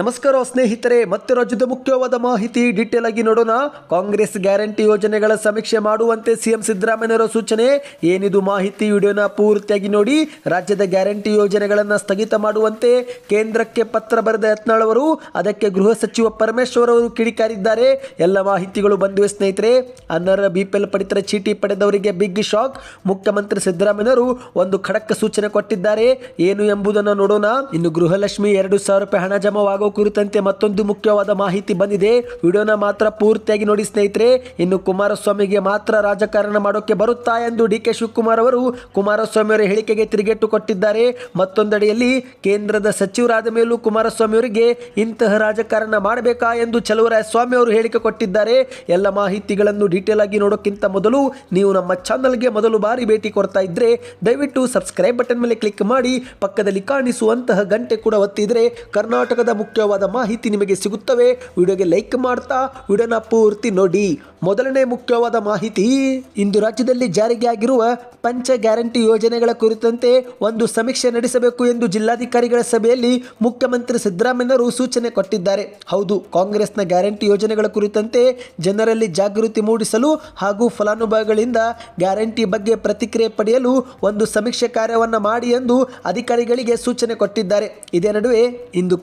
ನಮಸ್ಕಾರ ಸ್ನೇಹಿತರೆ, ಮತ್ತೆ ರಾಜ್ಯದ ಮುಖ್ಯವಾದ ಮಾಹಿತಿ ಡೀಟೇಲ್ ಆಗಿ ನೋಡೋಣ. ಕಾಂಗ್ರೆಸ್ ಗ್ಯಾರಂಟಿ ಯೋಜನೆಗಳ ಸಮೀಕ್ಷೆ ಮಾಡುವಂತೆ ಸಿಎಂ ಸಿದ್ದರಾಮಯ್ಯರ ಸೂಚನೆ, ಏನಿದು ಮಾಹಿತಿ ವಿಡಿಯೋನ ಪೂರ್ತಿಯಾಗಿ ನೋಡಿ. ರಾಜ್ಯದ ಗ್ಯಾರಂಟಿ ಯೋಜನೆಗಳನ್ನು ಸ್ಥಗಿತ ಮಾಡುವಂತೆ ಕೇಂದ್ರಕ್ಕೆ ಪತ್ರ ಬರೆದ ಯತ್ನಾಳವರು ಅದಕ್ಕೆ ಗೃಹ ಸಚಿವ ಪರಮೇಶ್ವರ್ ಅವರು ಕಿಡಿಕಾರಿದ್ದಾರೆ. ಎಲ್ಲ ಮಾಹಿತಿಗಳು ಬಂದಿವೆ ಸ್ನೇಹಿತರೆ. ಅನರ್ಹ ಬಿಪಿಎಲ್ ಪಡಿತರ ಚೀಟಿ ಪಡೆದವರಿಗೆ ಬಿಗ್ ಶಾಕ್. ಮುಖ್ಯಮಂತ್ರಿ ಸಿದ್ದರಾಮಯ್ಯರು ಒಂದು ಖಡಕ್ ಸೂಚನೆ ಕೊಟ್ಟಿದ್ದಾರೆ. ಏನು ಎಂಬುದನ್ನು ನೋಡೋಣ. ಇನ್ನು ಗೃಹಲಕ್ಷ್ಮಿ ಎರಡು ಸಾವಿರ ರೂಪಾಯಿ ಹಣ ಜಮಾವಾಗುವ ಕುರಿತಂತೆ ಮತ್ತೊಂದು ಮುಖ್ಯವಾದ ಮಾಹಿತಿ ಬಂದಿದೆ. ವಿಡಿಯೋನ ಮಾತ್ರ ಪೂರ್ತಿಯಾಗಿ ನೋಡಿ ಸ್ನೇಹಿತರೆ, ಇನ್ನು ಕುಮಾರಸ್ವಾಮಿಗೆ ಮಾತ್ರ ರಾಜಕಾರಣ ಮಾಡೋಕೆ ಬರುತ್ತಾ ಎಂದು ಡಿ ಕೆ ಶಿವಕುಮಾರ್ ಅವರು ಕುಮಾರಸ್ವಾಮಿ ಅವರ ಹೇಳಿಕೆಗೆ ತಿರುಗೇಟು ಕೊಟ್ಟಿದ್ದಾರೆ. ಮತ್ತೊಂದೆಡೆಯಲ್ಲಿ ಕೇಂದ್ರದ ಸಚಿವರಾದ ಮೇಲೂ ಕುಮಾರಸ್ವಾಮಿ ಅವರಿಗೆ ಇಂತಹ ರಾಜಕಾರಣ ಮಾಡಬೇಕಾ ಎಂದು ಸ್ವಾಮಿ ಅವರು ಹೇಳಿಕೆ ಕೊಟ್ಟಿದ್ದಾರೆ. ಎಲ್ಲ ಮಾಹಿತಿಗಳನ್ನು ಡೀಟೇಲ್ ಆಗಿ ನೋಡೋಕ್ಕಿಂತ ಮೊದಲು ನೀವು ನಮ್ಮ ಚಾನಲ್ಗೆ ಮೊದಲು ಬಾರಿ ಭೇಟಿ ಕೊಡ್ತಾ ಇದ್ರೆ ದಯವಿಟ್ಟು ಸಬ್ಸ್ಕ್ರೈಬ್ ಬಟನ್ ಮೇಲೆ ಕ್ಲಿಕ್ ಮಾಡಿ, ಪಕ್ಕದಲ್ಲಿ ಕಾಣಿಸುವಂತಹ ಗಂಟೆ ಕೂಡ ಒತ್ತಿದ್ರೆ ಕರ್ನಾಟಕದ ಮುಖ್ಯವಾದ ಮಾಹಿತಿ ನಿಮಗೆ ಸಿಗುತ್ತವೆ, ವಿಡಿಯೋಗೆ ಲೈಕ್ ಮಾಡ್ತಾ ವಿಡಿಯೋನ ಪೂರ್ತಿ ನೋಡಿ. ಮೊದಲನೇ ಮುಖ್ಯವಾದ ಮಾಹಿತಿ, ಇಂದು ರಾಜ್ಯದಲ್ಲಿ ಜಾರಿಗೆ ಆಗಿರುವ ಪಂಚ ಗ್ಯಾರಂಟಿ ಯೋಜನೆಗಳ ಕುರಿತಂತೆ ಒಂದು ಸಮೀಕ್ಷೆ ನಡೆಸಬೇಕು ಎಂದು ಜಿಲ್ಲಾಧಿಕಾರಿಗಳ ಸಭೆಯಲ್ಲಿ ಮುಖ್ಯಮಂತ್ರಿ ಸಿದ್ದರಾಮಯ್ಯರು ಸೂಚನೆ ಕೊಟ್ಟಿದ್ದಾರೆ. ಹೌದು, ಕಾಂಗ್ರೆಸ್ನ ಗ್ಯಾರಂಟಿ ಯೋಜನೆಗಳ ಕುರಿತಂತೆ ಜನರಲ್ಲಿ ಜಾಗೃತಿ ಮೂಡಿಸಲು ಹಾಗೂ ಫಲಾನುಭವಿಗಳಿಂದ ಗ್ಯಾರಂಟಿ ಬಗ್ಗೆ ಪ್ರತಿಕ್ರಿಯೆ ಪಡೆಯಲು ಒಂದು ಸಮೀಕ್ಷೆ ಕಾರ್ಯವನ್ನು ಮಾಡಿ ಎಂದು ಅಧಿಕಾರಿಗಳಿಗೆ ಸೂಚನೆ ಕೊಟ್ಟಿದ್ದಾರೆ. ಇದೇ ನಡುವೆ ಇಂದು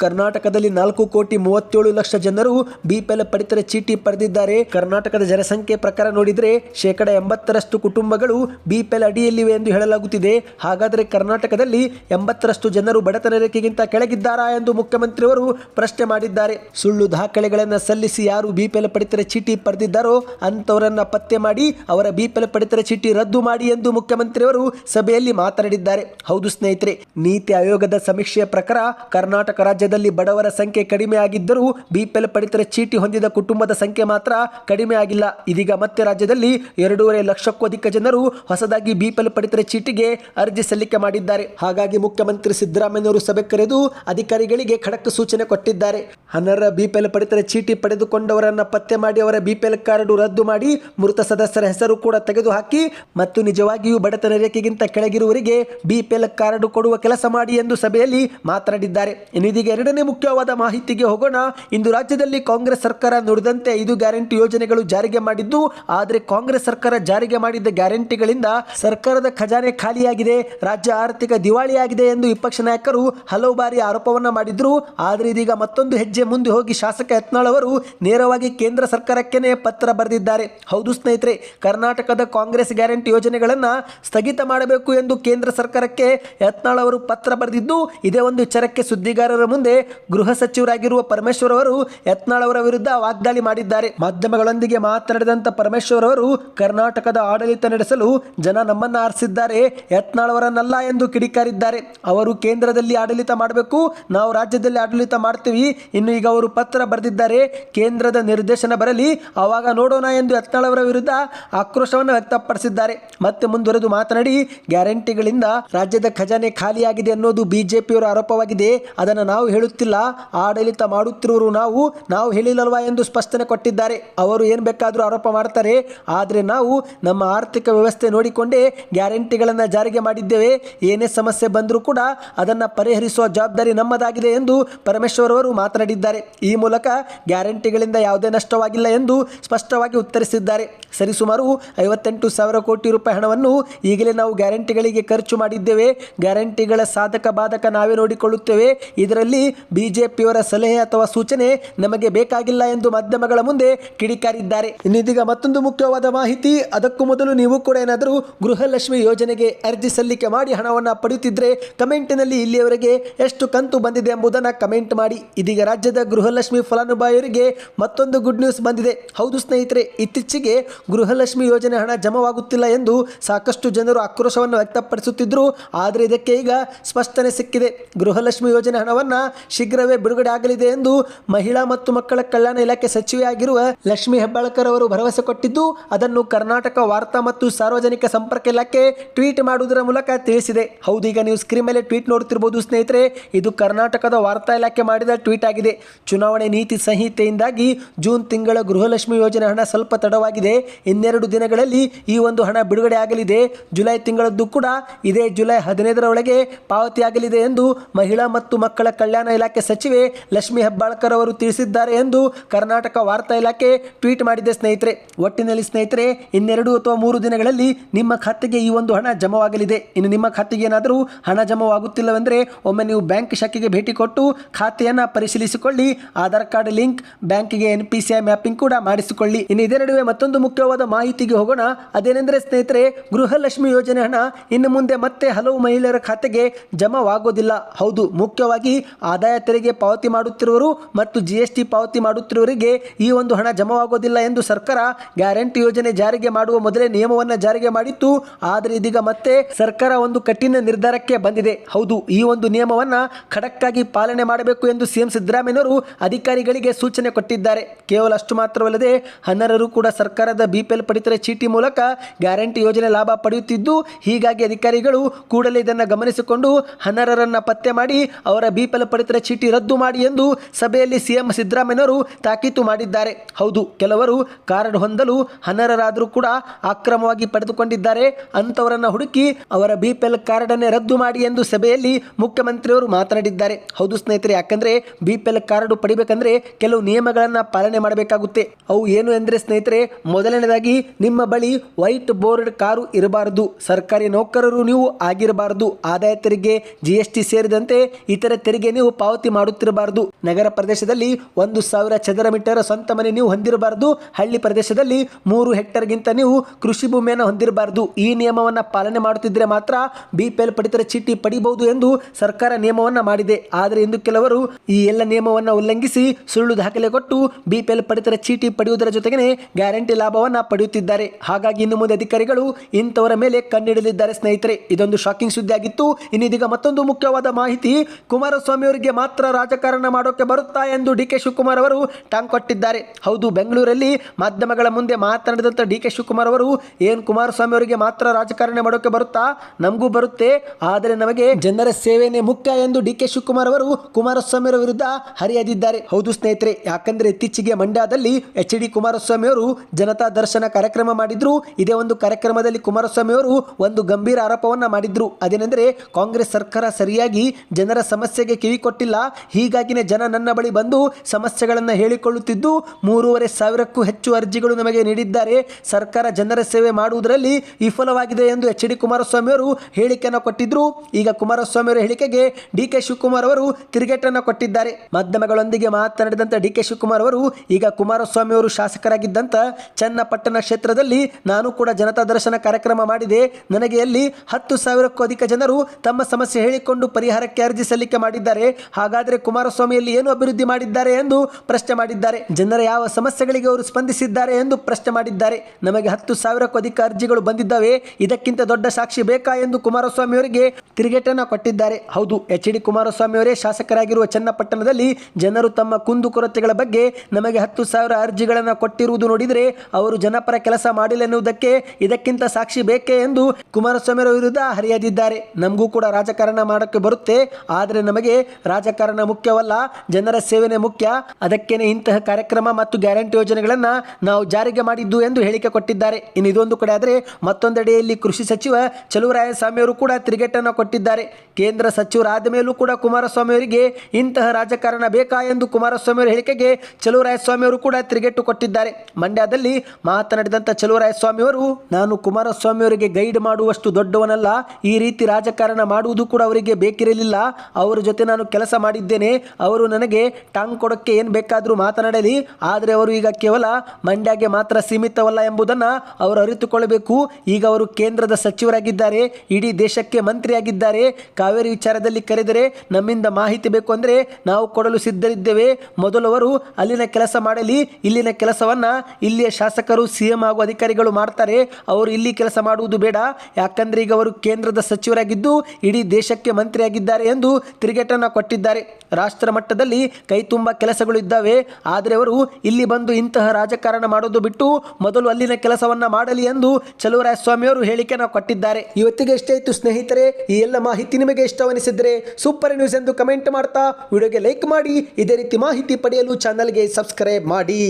ಕರ್ನಾಟಕದಲ್ಲಿ ನಾಲ್ಕು ಕೋಟಿ ಮೂವತ್ತೇಳು ಲಕ್ಷ ಜನರು ಬಿಪಿಎಲ್ ಪಡಿತರ ಚೀಟಿ ಪಡೆದಿದ್ದಾರೆ. ಕರ್ನಾಟಕದ ಜನಸಂಖ್ಯೆ ಪ್ರಕಾರ ನೋಡಿದರೆ ಶೇಕಡ ಎಂಬತ್ತರಷ್ಟು ಕುಟುಂಬಗಳು ಬಿಪಿಎಲ್ ಅಡಿಯಲ್ಲಿವೆ ಎಂದು ಹೇಳಲಾಗುತ್ತಿದೆ. ಹಾಗಾದರೆ ಕರ್ನಾಟಕದಲ್ಲಿ ಎಂಬತ್ತರಷ್ಟು ಜನರು ಬಡತನ ರೇಖೆಗಿಂತ ಕೆಳಗಿದ್ದಾರಾ ಎಂದು ಮುಖ್ಯಮಂತ್ರಿಯವರು ಪ್ರಶ್ನೆ ಮಾಡಿದ್ದಾರೆ. ಸುಳ್ಳು ದಾಖಲೆಗಳನ್ನು ಸಲ್ಲಿಸಿ ಯಾರು ಬಿಪಿಎಲ್ ಪಡಿತರ ಚೀಟಿ ಪಡೆದಿದ್ದಾರೋ ಅಂತವರನ್ನ ಪತ್ತೆ ಮಾಡಿ ಅವರ ಬಿಪಿಎಲ್ ಪಡಿತರ ಚೀಟಿ ರದ್ದು ಮಾಡಿ ಎಂದು ಮುಖ್ಯಮಂತ್ರಿಯವರು ಸಭೆಯಲ್ಲಿ ಮಾತನಾಡಿದ್ದಾರೆ. ಹೌದು ಸ್ನೇಹಿತರೆ, ನೀತಿ ಆಯೋಗದ ಸಮೀಕ್ಷೆಯ ಪ್ರಕಾರ ಕರ್ನಾಟಕ ರಾಜ್ಯದಲ್ಲಿ ಬಡವರ ಸಂಖ್ಯೆ ಕಡಿಮೆ ಆಗಿದ್ದರೂ ಬಿಪಿಎಲ್ ಪಡಿತರ ಚೀಟಿ ಹೊಂದಿದ ಕುಟುಂಬದ ಸಂಖ್ಯೆ ಮಾತ್ರ ಕಡಿಮೆ ಆಗಿಲ್ಲ. ಇದೀಗ ಮತ್ತೆ ರಾಜ್ಯದಲ್ಲಿ ಎರಡೂವರೆ ಲಕ್ಷಕ್ಕೂ ಅಧಿಕ ಜನರು ಹೊಸದಾಗಿ ಬಿಪಿಎಲ್ ಪಡಿತರ ಚೀಟಿಗೆ ಅರ್ಜಿ ಸಲ್ಲಿಕೆ ಮಾಡಿದ್ದಾರೆ. ಹಾಗಾಗಿ ಮುಖ್ಯಮಂತ್ರಿ ಸಿದ್ದರಾಮಯ್ಯವರು ಸಭೆ ಕರೆದು ಅಧಿಕಾರಿಗಳಿಗೆ ಖಡಕ್ ಸೂಚನೆ ಕೊಟ್ಟಿದ್ದಾರೆ. ಅನರ್ಹ ಬಿಪಿಎಲ್ ಪಡಿತರ ಚೀಟಿ ಪಡೆದುಕೊಂಡವರನ್ನ ಪತ್ತೆ ಮಾಡಿ ಅವರ ಬಿಪಿಎಲ್ ಕಾರ್ಡ್ ರದ್ದು ಮಾಡಿ ಮೃತ ಸದಸ್ಯರ ಹೆಸರು ಕೂಡ ತೆಗೆದುಹಾಕಿ ಮತ್ತು ನಿಜವಾಗಿಯೂ ಬಡತನ ರೇಖೆಗಿಂತ ಕೆಳಗಿರುವವರಿಗೆ ಬಿಪಿಎಲ್ ಕಾರ್ಡ್ ಕೊಡುವ ಕೆಲಸ ಮಾಡಿ ಎಂದು ಸಭೆಯಲ್ಲಿ ಮಾತನಾಡಿದ್ದಾರೆ. ಇದೀಗ ಎರಡನೇ ಮುಖ್ಯವಾದ ಮಾಹಿತಿಗೆ ಹೋಗೋಣ. ಇಂದು ರಾಜ್ಯದಲ್ಲಿ ಕಾಂಗ್ರೆಸ್ ಸರ್ಕಾರ ನುಡಿದಂತೆ ಐದು ಗ್ಯಾರಂಟಿ ಯೋಜನೆಗಳು ಜಾರಿಗೆ ಮಾಡಿದ್ದು, ಆದರೆ ಕಾಂಗ್ರೆಸ್ ಸರ್ಕಾರ ಜಾರಿಗೆ ಮಾಡಿದ್ದ ಗ್ಯಾರಂಟಿಗಳಿಂದ ಸರ್ಕಾರದ ಖಜಾನೆ ಖಾಲಿಯಾಗಿದೆ. ರಾಜ್ಯ ಆರ್ಥಿಕ ದಿವಾಳಿಯಾಗಿದೆ ಎಂದು ವಿಪಕ್ಷ ನಾಯಕರು ಹಲವು ಬಾರಿ ಆರೋಪವನ್ನ ಮಾಡಿದ್ರು. ಆದರೆ ಇದೀಗ ಮತ್ತೊಂದು ಹೆಜ್ಜೆ ಮುಂದೆ ಹೋಗಿ ಶಾಸಕ ಯತ್ನಾಳ್ ಅವರು ನೇರವಾಗಿ ಕೇಂದ್ರ ಸರ್ಕಾರಕ್ಕೇನೆ ಪತ್ರ ಬರೆದಿದ್ದಾರೆ. ಹೌದು ಸ್ನೇಹಿತರೆ, ಕರ್ನಾಟಕದ ಕಾಂಗ್ರೆಸ್ ಗ್ಯಾರಂಟಿ ಯೋಜನೆಗಳನ್ನ ಸ್ಥಗಿತ ಮಾಡಬೇಕು ಎಂದು ಕೇಂದ್ರ ಸರ್ಕಾರಕ್ಕೆ ಯತ್ನಾಳ್ ಅವರು ಪತ್ರ ಬರೆದಿದ್ದು, ಇದೇ ಒಂದು ವಿಚಾರಕ್ಕೆ ಸುದ್ದಿಗಾರರ ಮುಂದೆ ಗೃಹ ಸಚಿವರಾಗಿರುವ ಪರಮೇಶ್ವರ್ ಅವರು ಯತ್ನಾಳ್ ಅವರ ವಿರುದ್ಧ ವಾಗ್ದಾಳಿ ಮಾಡಿದ್ದಾರೆ. ಮಾಧ್ಯಮಗಳೊಂದಿಗೆ ಮಾತನಾಡಿದಂತ ಪರಮೇಶ್ವರ್ ಅವರು, ಕರ್ನಾಟಕದ ಆಡಳಿತ ನಡೆಸಲು ಜನ ನಮ್ಮನ್ನ ಆರಿಸಿದ್ದಾರೆ, ಯತ್ನಾಳ್ ಅವರನ್ನಲ್ಲ ಎಂದು ಕಿಡಿಕಾರಿದ್ದಾರೆ. ಅವರು ಕೇಂದ್ರದಲ್ಲಿ ಆಡಳಿತ ಮಾಡಬೇಕು, ನಾವು ರಾಜ್ಯದಲ್ಲಿ ಆಡಳಿತ ಮಾಡ್ತೀವಿ. ಇನ್ನು ಈಗ ಅವರು ಪತ್ರ ಬರೆದಿದ್ದಾರೆ, ಕೇಂದ್ರದ ನಿರ್ದೇಶನ ಬರಲಿ ಆವಾಗ ನೋಡೋಣ ಎಂದು ಯತ್ನಾಳ್ ಅವರ ವಿರುದ್ಧ ಆಕ್ರೋಶವನ್ನು ವ್ಯಕ್ತಪಡಿಸಿದ್ದಾರೆ. ಮತ್ತೆ ಮುಂದುವರೆದು ಮಾತನಾಡಿ, ಗ್ಯಾರಂಟಿಗಳಿಂದ ರಾಜ್ಯದ ಖಜಾನೆ ಖಾಲಿಯಾಗಿದೆ ಅನ್ನೋದು ಬಿಜೆಪಿಯವರ ಆರೋಪವಾಗಿದೆ. ಅದನ್ನು ನಾವು ಹೇಳುತ್ತಿಲ್ಲ. ಆಡಳಿತ ಮಾಡುತ್ತಿರುವರು ನಾವು ನಾವು ಹೇಳಿಲ್ಲಲ್ವಾ ಎಂದು ಸ್ಪಷ್ಟನೆ ಕೊಟ್ಟಿದ್ದಾರೆ. ಅವರು ಏನು ಬೇಕಾದರೂ ಆರೋಪ ಮಾಡ್ತಾರೆ. ಆದರೆ ನಾವು ನಮ್ಮ ಆರ್ಥಿಕ ವ್ಯವಸ್ಥೆ ನೋಡಿಕೊಂಡೇ ಗ್ಯಾರಂಟಿಗಳನ್ನು ಜಾರಿಗೆ ಮಾಡಿದ್ದೇವೆ. ಏನೇ ಸಮಸ್ಯೆ ಬಂದರೂ ಕೂಡ ಅದನ್ನು ಪರಿಹರಿಸುವ ಜವಾಬ್ದಾರಿ ನಮ್ಮದಾಗಿದೆ ಎಂದು ಪರಮೇಶ್ವರ್ ಅವರು ಮಾತನಾಡಿದ್ದಾರೆ. ಈ ಮೂಲಕ ಗ್ಯಾರಂಟಿಗಳಿಂದ ಯಾವುದೇ ನಷ್ಟವಾಗಿಲ್ಲ ಎಂದು ಸ್ಪಷ್ಟವಾಗಿ ಉತ್ತರಿಸಿದ್ದಾರೆ. ಸರಿಸುಮಾರು ಐವತ್ತೆಂಟು ಸಾವಿರ ಕೋಟಿ ರೂಪಾಯಿ ಹಣವನ್ನು ಈಗಲೇ ನಾವು ಗ್ಯಾರಂಟಿಗಳಿಗೆ ಖರ್ಚು ಮಾಡಿದ್ದೇವೆ. ಗ್ಯಾರಂಟಿಗಳ ಸಾಧಕ ಬಾಧಕ ನಾವೇ ನೋಡಿಕೊಳ್ಳುತ್ತೇವೆ. ಇದರಲ್ಲಿ ಬಿಜೆಪಿಯವರ ಸಲಹೆ ಅಥವಾ ಸೂಚನೆ ನಮಗೆ ಬೇಕಾಗಿಲ್ಲ ಎಂದು ಮಾಧ್ಯಮಗಳ ಮುಂದೆ ಕಿಡಿಕಾರಿದ್ದಾರೆ. ಇನ್ನಿದೀಗ ಮತ್ತೊಂದು ಮುಖ್ಯವಾದ ಮಾಹಿತಿ, ಅದಕ್ಕೂ ಮೊದಲು ನೀವು ಕೂಡ ಏನಾದರೂ ಗೃಹಲಕ್ಷ್ಮಿ ಯೋಜನೆಗೆ ಅರ್ಜಿ ಸಲ್ಲಿಕೆ ಮಾಡಿ ಹಣವನ್ನು ಪಡೆಯುತ್ತಿದ್ದರೆ ಕಮೆಂಟ್ನಲ್ಲಿ ಇಲ್ಲಿಯವರೆಗೆ ಎಷ್ಟು ಕಂತು ಬಂದಿದೆ ಎಂಬುದನ್ನು ಕಮೆಂಟ್ ಮಾಡಿ. ಇದೀಗ ರಾಜ್ಯದ ಗೃಹಲಕ್ಷ್ಮಿ ಫಲಾನುಭವಿಯರಿಗೆ ಮತ್ತೊಂದು ಗುಡ್ ನ್ಯೂಸ್ ಬಂದಿದೆ. ಹೌದು ಸ್ನೇಹಿತರೆ, ಇತ್ತೀಚೆಗೆ ಗೃಹಲಕ್ಷ್ಮಿ ಯೋಜನೆ ಹಣ ಜಮವಾಗುತ್ತಿಲ್ಲ ಎಂದು ಸಾಕಷ್ಟು ಜನರು ಆಕ್ರೋಶವನ್ನು ವ್ಯಕ್ತಪಡಿಸುತ್ತಿದ್ದರು ಆದರೆ ಇದಕ್ಕೆ ಈಗ ಸ್ಪಷ್ಟನೆ ಸಿಕ್ಕಿದೆ. ಗೃಹಲಕ್ಷ್ಮಿ ಯೋಜನೆ ಹಣವನ್ನು ಶೀಘ್ರವೇ ಬಿಡುಗಡೆ ಆಗಲಿದೆ ಎಂದು ಮಹಿಳಾ ಮತ್ತು ಮಕ್ಕಳ ಕಲ್ಯಾಣ ಇಲಾಖೆ ಸಚಿವೆಯಾಗಿರುವ ಲಕ್ಷ್ಮಿ ಹೆಬ್ಬಾಳ್ಕರ್ ಅವರು ಭರವಸೆ ಕೊಟ್ಟಿದ್ದು, ಅದನ್ನು ಕರ್ನಾಟಕ ವಾರ್ತಾ ಮತ್ತು ಸಾರ್ವಜನಿಕ ಸಂಪರ್ಕ ಇಲಾಖೆ ಟ್ವೀಟ್ ಮಾಡುವುದರ ಮೂಲಕ ತಿಳಿಸಿದೆ. ಹೌದು, ಈಗ ನೀವು ಸ್ಕ್ರೀನ್ ಮೇಲೆ ಟ್ವೀಟ್ ನೋಡುತ್ತಿರಬಹುದು ಸ್ನೇಹಿತರೆ. ಇದು ಕರ್ನಾಟಕದ ವಾರ್ತಾ ಇಲಾಖೆ ಮಾಡಿದ ಟ್ವೀಟ್ ಆಗಿದೆ. ಚುನಾವಣೆ ನೀತಿ ಸಂಹಿತೆಯಿಂದಾಗಿ ಜೂನ್ ತಿಂಗಳ ಗೃಹಲಕ್ಷ್ಮಿ ಯೋಜನೆ ಹಣ ಸ್ವಲ್ಪ ತಡವಾಗಿದೆ. ಇನ್ನೆರಡು ದಿನಗಳಲ್ಲಿ ಈ ಒಂದು ಹಣ ಬಿಡುಗಡೆ ಆಗಲಿದೆ. ಜುಲೈ ತಿಂಗಳದ್ದು ಕೂಡ ಇದೇ ಜುಲೈ ಹದಿನೈದರ ಒಳಗೆ ಪಾವತಿಯಾಗಲಿದೆ ಎಂದು ಮಹಿಳಾ ಮತ್ತು ಮಕ್ಕಳ ಕಲ್ಯಾಣ ಇಲಾಖೆ ಸಚಿವ ಸಚಿವೆ ಲಕ್ಷ್ಮಿ ಹೆಬ್ಬಾಳ್ಕರ್ ಅವರು ತಿಳಿಸಿದ್ದಾರೆ ಎಂದು ಕರ್ನಾಟಕ ವಾರ್ತಾ ಇಲಾಖೆ ಟ್ವೀಟ್ ಮಾಡಿದೆ ಸ್ನೇಹಿತರೆ. ಒಟ್ಟಿನಲ್ಲಿ ಸ್ನೇಹಿತರೆ, ಇನ್ನೆರಡು ಅಥವಾ ಮೂರು ದಿನಗಳಲ್ಲಿ ನಿಮ್ಮ ಖಾತೆಗೆ ಈ ಒಂದು ಹಣ ಜಮವಾಗಲಿದೆ. ಇನ್ನು ನಿಮ್ಮ ಖಾತೆಗೆ ಏನಾದರೂ ಹಣ ಜಮವಾಗುತ್ತಿಲ್ಲವೆಂದರೆ ಒಮ್ಮೆ ನೀವು ಬ್ಯಾಂಕ್ ಶಾಖೆಗೆ ಭೇಟಿ ಕೊಟ್ಟು ಖಾತೆಯನ್ನು ಪರಿಶೀಲಿಸಿಕೊಳ್ಳಿ. ಆಧಾರ್ ಕಾರ್ಡ್ ಲಿಂಕ್ ಬ್ಯಾಂಕಿಗೆ N P C I mapping ಕೂಡ ಮಾಡಿಸಿಕೊಳ್ಳಿ. ಇನ್ನು ಇದೇ ನಡುವೆ ಮತ್ತೊಂದು ಮುಖ್ಯವಾದ ಮಾಹಿತಿಗೆ ಹೋಗೋಣ. ಅದೇನೆಂದರೆ ಸ್ನೇಹಿತರೆ, ಗೃಹಲಕ್ಷ್ಮಿ ಯೋಜನೆ ಹಣ ಇನ್ನು ಮುಂದೆ ಮತ್ತೆ ಹಲವು ಮಹಿಳೆಯರ ಖಾತೆಗೆ ಜಮವಾಗೋದಿಲ್ಲ. ಹೌದು, ಮುಖ್ಯವಾಗಿ ಆದಾಯ ತೆರಿಗೆ ಪಾವತಿ ಮಾಡುತ್ತಿರುವರು ಮತ್ತು ಜಿ ಟಿ ಪಾವತಿ ಮಾಡುತ್ತಿರುವವರಿಗೆ ಈ ಒಂದು ಹಣ ಜಮವಾಗೋದಿಲ್ಲ ಎಂದು ಸರ್ಕಾರ ಗ್ಯಾರಂಟಿ ಯೋಜನೆ ಜಾರಿಗೆ ಮಾಡುವ ಮೊದಲೇ ನಿಯಮವನ್ನು ಜಾರಿಗೆ ಮಾಡಿತ್ತು. ಆದರೆ ಇದೀಗ ಮತ್ತೆ ಸರ್ಕಾರ ಒಂದು ಕಠಿಣ ನಿರ್ಧಾರಕ್ಕೆ ಬಂದಿದೆ. ಹೌದು, ಈ ಒಂದು ನಿಯಮವನ್ನ ಖಡಕ್ಕಾಗಿ ಪಾಲನೆ ಮಾಡಬೇಕು ಎಂದು ಸಿಎಂ ಸಿದ್ದರಾಮಯ್ಯನವರು ಅಧಿಕಾರಿಗಳಿಗೆ ಸೂಚನೆ ಕೊಟ್ಟಿದ್ದಾರೆ. ಕೇವಲ ಅಷ್ಟು ಮಾತ್ರವಲ್ಲದೆ ಅನರ್ಹರು ಕೂಡ ಸರ್ಕಾರದ ಬಿಪಿಎಲ್ ಪಡಿತರ ಚೀಟಿ ಮೂಲಕ ಗ್ಯಾರಂಟಿ ಯೋಜನೆ ಲಾಭ ಪಡೆಯುತ್ತಿದ್ದು, ಹೀಗಾಗಿ ಅಧಿಕಾರಿಗಳು ಕೂಡಲೇ ಇದನ್ನು ಗಮನಿಸಿಕೊಂಡು ಅನರ್ಹರನ್ನ ಪತ್ತೆ ಮಾಡಿ ಅವರ ಬಿಪಿಎಲ್ ಪಡಿತರ ಚೀಟಿ ರದ್ದು ಮಾಡಿ ಎಂದು ಸಭೆಯಲ್ಲಿ ಸಿಎಂ ಸಿದ್ದರಾಮಯ್ಯನವರು ತಾಕೀತು ಮಾಡಿದ್ದಾರೆ. ಹೌದು, ಕೆಲವರು ಕಾರ್ಡ್ ಹೊಂದಲು ಅನರ್ಹರಾದರೂ ಕೂಡ ಅಕ್ರಮವಾಗಿ ಪಡೆದುಕೊಂಡಿದ್ದಾರೆ. ಅಂತವರನ್ನ ಹುಡುಕಿ ಅವರ ಬಿಪಿಎಲ್ ಕಾರ್ಡ್ ಅನ್ನೇ ರದ್ದು ಮಾಡಿ ಎಂದು ಸಭೆಯಲ್ಲಿ ಮುಖ್ಯಮಂತ್ರಿಯವರು ಮಾತನಾಡಿದ್ದಾರೆ. ಹೌದು ಸ್ನೇಹಿತರೆ, ಯಾಕಂದ್ರೆ ಬಿಪಿಎಲ್ ಕಾರ್ಡ್ ಪಡಿಬೇಕಂದ್ರೆ ಕೆಲವು ನಿಯಮಗಳನ್ನ ಪಾಲನೆ ಮಾಡಬೇಕಾಗುತ್ತೆ. ಅವು ಏನು ಎಂದ್ರೆ ಸ್ನೇಹಿತರೆ, ಮೊದಲನೇದಾಗಿ ನಿಮ್ಮ ಬಳಿ ವೈಟ್ ಬೋರ್ಡ್ ಕಾರು ಇರಬಾರದು. ಸರ್ಕಾರಿ ನೌಕರರು ನೀವು ಆಗಿರಬಾರದು. ಆದಾಯ ತೆರಿಗೆ ಜಿ ಸೇರಿದಂತೆ ಇತರ ತೆರಿಗೆ ನೀವು ಪಾವತಿ ಮಾಡುತ್ತಿರಬಾರದು. ನಗರ ಪ್ರದೇಶದಲ್ಲಿ ಒಂದು ಸಾವಿರ ಚದರ ಮೀಟರ್ ಸ್ವಂತ ಮನೆ ನೀವು ಹೊಂದಿರಬಾರದು. ಹಳ್ಳಿ ಪ್ರದೇಶದಲ್ಲಿ ಮೂರು ಹೆಕ್ಟರ್ಗಿಂತ ನೀವು ಕೃಷಿ ಭೂಮಿಯನ್ನು ಹೊಂದಿರಬಾರದು. ಈ ನಿಯಮವನ್ನು ಪಾಲನೆ ಮಾಡುತ್ತಿದ್ದರೆ ಮಾತ್ರ ಬಿಪಿಎಲ್ ಪಡಿತರ ಚೀಟಿ ಪಡಿಬಹುದು ಎಂದು ಸರ್ಕಾರ ನಿಯಮವನ್ನು ಮಾಡಿದೆ. ಆದರೆ ಇಂದು ಕೆಲವರು ಈ ಎಲ್ಲ ನಿಯಮವನ್ನು ಉಲ್ಲಂಘಿಸಿ ಸುಳ್ಳು ದಾಖಲೆ ಕೊಟ್ಟು ಬಿಪಿಎಲ್ ಪಡಿತರ ಚೀಟಿ ಪಡೆಯುವುದರ ಜೊತೆಗೆ ಗ್ಯಾರಂಟಿ ಲಾಭವನ್ನು ಪಡೆಯುತ್ತಿದ್ದಾರೆ. ಹಾಗಾಗಿ ಇನ್ನು ಮುಂದೆ ಅಧಿಕಾರಿಗಳು ಇಂಥವರ ಮೇಲೆ ಕಣ್ಣಿಡಲಿದ್ದಾರೆ ಸ್ನೇಹಿತರೆ. ಇದೊಂದು ಶಾಕಿಂಗ್ ಸುದ್ದಿ ಆಗಿತ್ತು ಇನ್ನಿದೀಗ ಮತ್ತೊಂದು ಮುಖ್ಯವಾದ ಮಾಹಿತಿ ಕುಮಾರಸ್ವಾಮಿ ಅವರಿಗೆ ಮಾತ್ರ ರಾಜಕಾರಣ ಮಾಡೋಕೆ ಬರುತ್ತಾ ಎಂದು ಡಿ ಕೆ ಶಿವಕುಮಾರ್ ಅವರು ಟಾಂಗ್ ಕೊಟ್ಟಿದ್ದಾರೆ. ಹೌದು, ಬೆಂಗಳೂರಲ್ಲಿ ಮಾಧ್ಯಮಗಳ ಮುಂದೆ ಮಾತನಾಡಿದಂಥ ಡಿ ಕೆ ಶಿವಕುಮಾರ್ ಅವರು ಏನು ಕುಮಾರಸ್ವಾಮಿ ಅವರಿಗೆ ಮಾತ್ರ ರಾಜಕಾರಣ ಮಾಡೋಕೆ ಬರುತ್ತಾ? ನಮಗೂ ಬರುತ್ತೆ. ಆದರೆ ನಮಗೆ ಜನರ ಸೇವೆನೇ ಮುಖ್ಯ ಎಂದು ಡಿ ಕೆ ಶಿವಕುಮಾರ್ ಅವರು ಕುಮಾರಸ್ವಾಮಿ ಅವರ ವಿರುದ್ಧ ಹರಿಯದಿದ್ದಾರೆ. ಹೌದು ಸ್ನೇಹಿತರೆ, ಯಾಕಂದ್ರೆ ಇತ್ತೀಚೆಗೆ ಮಂಡ್ಯದಲ್ಲಿ ಎಚ್ ಡಿ ಕುಮಾರಸ್ವಾಮಿ ಅವರು ಜನತಾ ದರ್ಶನ ಕಾರ್ಯಕ್ರಮ ಮಾಡಿದ್ರು. ಇದೇ ಒಂದು ಕಾರ್ಯಕ್ರಮದಲ್ಲಿ ಕುಮಾರಸ್ವಾಮಿ ಅವರು ಒಂದು ಗಂಭೀರ ಆರೋಪವನ್ನ ಮಾಡಿದ್ರು. ಅದೇನೆಂದರೆ, ಕಾಂಗ್ರೆಸ್ ಸರ್ಕಾರ ಸರಿಯಾಗಿ ಜನರ ಸಮಸ್ಯೆಗೆ ಕಿವಿ ಕೊಟ್ಟಿಲ್ಲ ಹೀಗಾಗಿನೇ ಜನ ನನ್ನ ಬಳಿ ಬಂದು ಸಮಸ್ಯೆಗಳನ್ನು ಹೇಳಿಕೊಳ್ಳುತ್ತಿದ್ದು ಮೂರುವರೆ ಸಾವಿರಕ್ಕೂ ಹೆಚ್ಚು ಅರ್ಜಿಗಳು ನಮಗೆ ನೀಡಿದ್ದಾರೆ. ಸರ್ಕಾರ ಜನರ ಸೇವೆ ಮಾಡುವುದರಲ್ಲಿ ವಿಫಲವಾಗಿದೆ ಎಂದು ಎಚ್ ಡಿ ಕುಮಾರಸ್ವಾಮಿ ಅವರು ಹೇಳಿಕೆಯನ್ನು ಕೊಟ್ಟಿದ್ರು. ಈಗ ಕುಮಾರಸ್ವಾಮಿ ಅವರ ಹೇಳಿಕೆಗೆ ಡಿ ಕೆ ಶಿವಕುಮಾರ್ ಅವರು ತಿರುಗೇಟನ್ನು ಕೊಟ್ಟಿದ್ದಾರೆ. ಮಾಧ್ಯಮಗಳೊಂದಿಗೆ ಮಾತನಾಡಿದಂಥ ಡಿ ಕೆ ಶಿವಕುಮಾರ್ ಅವರು, ಈಗ ಕುಮಾರಸ್ವಾಮಿ ಅವರು ಶಾಸಕರಾಗಿದ್ದಂಥ ಚನ್ನಪಟ್ಟಣ ಕ್ಷೇತ್ರದಲ್ಲಿ ನಾನು ಕೂಡ ಜನತಾ ದರ್ಶನ ಕಾರ್ಯಕ್ರಮ ಮಾಡಿದೆ. ನನಗೆ ಅಲ್ಲಿ ಹತ್ತು ಸಾವಿರಕ್ಕೂ ಅಧಿಕ ಜನರು ತಮ್ಮ ಸಮಸ್ಯೆ ಹೇಳಿಕೊಂಡು ಪರಿಹಾರಕ್ಕೆ ಅರ್ಜಿ ಸಲ್ಲಿಕೆ ಮಾಡಿದ್ದಾರೆ. ಹಾಗಾದರೆ ಕುಮಾರಸ್ವಾಮಿಯಲ್ಲಿ ಏನು ಅಭಿವೃದ್ಧಿ ಮಾಡಿದ್ದಾರೆ ಎಂದು ಪ್ರಶ್ನೆ ಮಾಡಿದ್ದಾರೆ. ಜನರ ಯಾವ ಸಮಸ್ಯೆಗಳಿಗೆ ಅವರು ಸ್ಪಂದಿಸಿದ್ದಾರೆ ಎಂದು ಪ್ರಶ್ನೆ ಮಾಡಿದ್ದಾರೆ. ನಮಗೆ ಹತ್ತು ಸಾವಿರಕ್ಕೂ ಅಧಿಕ ಅರ್ಜಿಗಳು ಬಂದಿದ್ದಾವೆ. ಇದಕ್ಕಿಂತ ದೊಡ್ಡ ಸಾಕ್ಷಿ ಬೇಕಾ ಎಂದು ಕುಮಾರಸ್ವಾಮಿ ಅವರಿಗೆ ತಿರುಗೇಟನ್ನು ಕೊಟ್ಟಿದ್ದಾರೆ. ಹೌದು ಎಚ್ ಡಿ ಕುಮಾರಸ್ವಾಮಿ ಅವರೇ ಶಾಸಕರಾಗಿರುವ ಚನ್ನಪಟ್ಟಣದಲ್ಲಿ ಜನರು ತಮ್ಮ ಕುಂದುಕೊರತೆಗಳ ಬಗ್ಗೆ ನಮಗೆ ಹತ್ತು ಸಾವಿರ ಅರ್ಜಿಗಳನ್ನು ಕೊಟ್ಟಿರುವುದು ನೋಡಿದರೆ ಅವರು ಜನಪರ ಕೆಲಸ ಮಾಡಿಲ್ಲ ಎನ್ನುವುದಕ್ಕೆ ಇದಕ್ಕಿಂತ ಸಾಕ್ಷಿ ಬೇಕೇ ಎಂದು ಕುಮಾರಸ್ವಾಮಿ ಅವರ ವಿರುದ್ಧ ಹರಿಯದಿದ್ದಾರೆ. ನಮಗೂ ಕೂಡ ರಾಜಕಾರಣ ಮಾಡೋಕ್ಕೆ ಬರುತ್ತೆ. ಆದರೆ ನಮಗೆ ರಾಜಕಾರಣ ಮುಖ್ಯವಲ್ಲ, ಜನರ ಸೇವೆನೇ ಮುಖ್ಯ. ಅದಕ್ಕೇನೆ ಇಂತಹ ಕಾರ್ಯಕ್ರಮ ಮತ್ತು ಗ್ಯಾರಂಟಿ ಯೋಜನೆಗಳನ್ನು ನಾವು ಜಾರಿಗೆ ಮಾಡಿದ್ದು ಎಂದು ಹೇಳಿಕೆ ಕೊಟ್ಟಿದ್ದಾರೆ. ಇನ್ನು ಇದೊಂದು ಕಡೆ ಆದರೆ ಮತ್ತೊಂದೆಡೆಯಲ್ಲಿ ಕೃಷಿ ಸಚಿವ ಚಲುವರಾಯಸ್ವಾಮಿ ಅವರು ಕೂಡ ತಿರುಗೇಟನ್ನು ಕೊಟ್ಟಿದ್ದಾರೆ. ಕೇಂದ್ರ ಸಚಿವರಾದ ಮೇಲೂ ಕೂಡ ಕುಮಾರಸ್ವಾಮಿ ಅವರಿಗೆ ಇಂತಹ ರಾಜಕಾರಣ ಬೇಕಾ ಎಂದು ಕುಮಾರಸ್ವಾಮಿ ಅವರ ಹೇಳಿಕೆಗೆ ಚಲುವರಾಯಸ್ವಾಮಿ ಅವರು ಕೂಡ ತಿರುಗೇಟು ಕೊಟ್ಟಿದ್ದಾರೆ. ಮಂಡ್ಯದಲ್ಲಿ ಮಾತನಾಡಿದಂಥ ಚಲುವರಾಯಸ್ವಾಮಿ ಅವರು ನಾನು ಕುಮಾರಸ್ವಾಮಿ ಅವರಿಗೆ ಗೈಡ್ ಮಾಡುವಷ್ಟು ದೊಡ್ಡವನಲ್ಲ. ಈ ರೀತಿ ರಾಜಕಾರಣ ಮಾಡುವುದು ಕೂಡ ಅವರಿಗೆ ಬೇಕಿರಲಿಲ್ಲ. ಅವರ ಜೊತೆ ನಾನು ಕೆಲಸ ಮಾಡಿದ್ದೇನೆ. ಅವರು ನನಗೆ ಟಾಂಗ್ ಕೊಡೋಕ್ಕೆ ಏನು ಬೇಕಾದರೂ ಮಾತನಾಡಲಿ. ಆದರೆ ಅವರು ಈಗ ಕೇವಲ ಮಂಡ್ಯಗೆ ಮಾತ್ರ ಸೀಮಿತವಲ್ಲ ಎಂಬುದನ್ನು ಅವರು ಅರಿತುಕೊಳ್ಳಬೇಕು ಈಗ ಅವರು ಕೇಂದ್ರದ ಸಚಿವರಾಗಿದ್ದಾರೆ. ಇಡೀ ದೇಶಕ್ಕೆ ಮಂತ್ರಿಯಾಗಿದ್ದಾರೆ. ಕಾವೇರಿ ವಿಚಾರದಲ್ಲಿ ಕರೆದರೆ ನಮ್ಮಿಂದ ಮಾಹಿತಿ ಬೇಕು ಅಂದರೆ ನಾವು ಕೊಡಲು ಸಿದ್ಧರಿದ್ದೇವೆ. ಮೊದಲು ಅವರು ಅಲ್ಲಿನ ಕೆಲಸ ಮಾಡಲಿ. ಇಲ್ಲಿನ ಕೆಲಸವನ್ನು ಇಲ್ಲಿಯ ಶಾಸಕರು ಸಿ ಎಂ ಹಾಗೂ ಅಧಿಕಾರಿಗಳು ಮಾಡ್ತಾರೆ. ಅವರು ಇಲ್ಲಿ ಕೆಲಸ ಮಾಡುವುದು ಬೇಡ. ಯಾಕಂದರೆ ಈಗ ಅವರು ಕೇಂದ್ರದ ಸಚಿವರಾಗಿದ್ದು ಇಡೀ ದೇಶಕ್ಕೆ ಮಂತ್ರಿಯಾಗಿದ್ದಾರೆ ಎಂದು ತಿರುಗೇಟನ್ನು ಕೊಟ್ಟಿದ್ದಾರೆ. ರಾಷ್ಟ್ರ ಮಟ್ಟದಲ್ಲಿ ಕೈ ತುಂಬ ಕೆಲಸಗಳು ಇದ್ದಾವೆ. ಆದರೆ ಅವರು ಇಲ್ಲಿ ಬಂದು ಇಂತಹ ರಾಜಕಾರಣ ಮಾಡೋದು ಬಿಟ್ಟು ಮೊದಲು ಅಲ್ಲಿನ ಕೆಲಸವನ್ನ ಮಾಡಲಿ ಎಂದು ಚಲುವರಾಯಸ್ವಾಮಿ ಅವರು ನಾವು ಕೊಟ್ಟಿದ್ದಾರೆ. ಇವತ್ತಿಗೆ ಇಷ್ಟ ಇತ್ತು ಸ್ನೇಹಿತರೆ, ಈ ಎಲ್ಲ ಮಾಹಿತಿ ನಿಮಗೆ ಇಷ್ಟವನಿಸಿದ್ರೆ ಸೂಪರ್ ನ್ಯೂಸ್ ಎಂದು ಕಮೆಂಟ್ ಮಾಡ್ತಾ, ವಿಡಿಯೋಗೆ ಲೈಕ್ ಮಾಡಿ, ಇದೇ ರೀತಿ ಮಾಹಿತಿ ಪಡೆಯಲು ಚಾನಲ್ಗೆ ಸಬ್ಸ್ಕ್ರೈಬ್ ಮಾಡಿ.